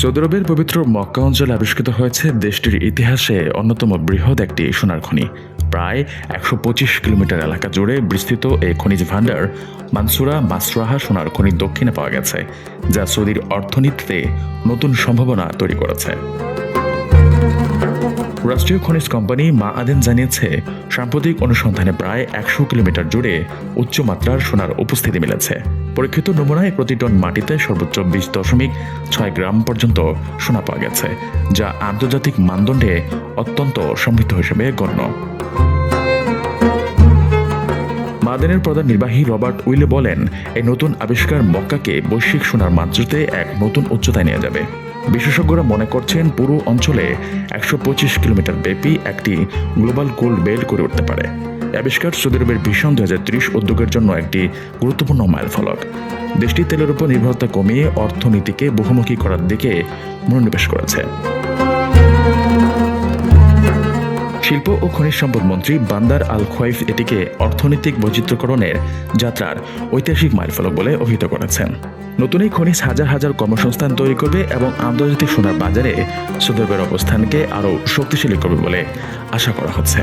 Saudi আরবের পবিত্র মক্কা অঞ্চলে আবিষ্কৃত হয়েছে দেশটির ইতিহাসে অন্যতম বৃহৎ একটি সোনার খনি। প্রায় একশো পঁচিশ কিলোমিটার এলাকা জুড়ে বিস্তৃত এই খনিজ ভাণ্ডার মানসুরা মাসরাহা সোনার খনির দক্ষিণে পাওয়া গেছে, যা সৌদির অর্থনীতিতে নতুন সম্ভাবনা তৈরি করেছে। রাষ্ট্রীয় খনিজ কোম্পানি মা আদেন জানিয়েছে, সাম্প্রতিক অনুসন্ধানে প্রায় একশো কিলোমিটার জুড়ে উচ্চমাত্রার সোনার উপস্থিতি মিলেছে। পরীক্ষিত নমুনায় প্রতি টন মাটিতে সর্বোচ্চ বিশ দশমিক ছয় গ্রাম পর্যন্ত সোনা পাওয়া গেছে, যা আন্তর্জাতিক মানদণ্ডে অত্যন্ত সমৃদ্ধ হিসেবে গণ্য। মাদেনের প্রধান নির্বাহী রবার্ট উইলে বলেন, এই নতুন আবিষ্কার মক্কাকে বৈশ্বিক সোনার মানচিত্রে এক নতুন উচ্চতায় নিয়ে যাবে। বিশেষজ্ঞরা মনে করছেন পুরো অঞ্চলে একশো পঁচিশ কিলোমিটার ব্যাপী একটি গ্লোবাল গোল্ড বেল্ট করে উঠতে পারে। আবিষ্কার সৌদি আরবের ভীষণ দু হাজার ত্রিশ উদ্যোগের জন্য একটি গুরুত্বপূর্ণ মাইলফলক। দেশটি তেলের উপর নির্ভরতা কমিয়ে অর্থনীতিকে বহুমুখী করার দিকে মনোনিবেশ করেছে। শিল্প ও খনিজ সম্পদ মন্ত্রী বান্দার আল খোয়াইফ এটিকে অর্থনৈতিক বৈচিত্র্যকরণের যাত্রার ঐতিহাসিক মাইলফলক বলে অভিহিত করেছেন। নতুন এই খনিজ হাজার হাজার কর্মসংস্থান তৈরি করবে এবং আন্তর্জাতিক সোনার বাজারে সৌদি অবস্থানকে আরও শক্তিশালী করবে বলে আশা করা হচ্ছে।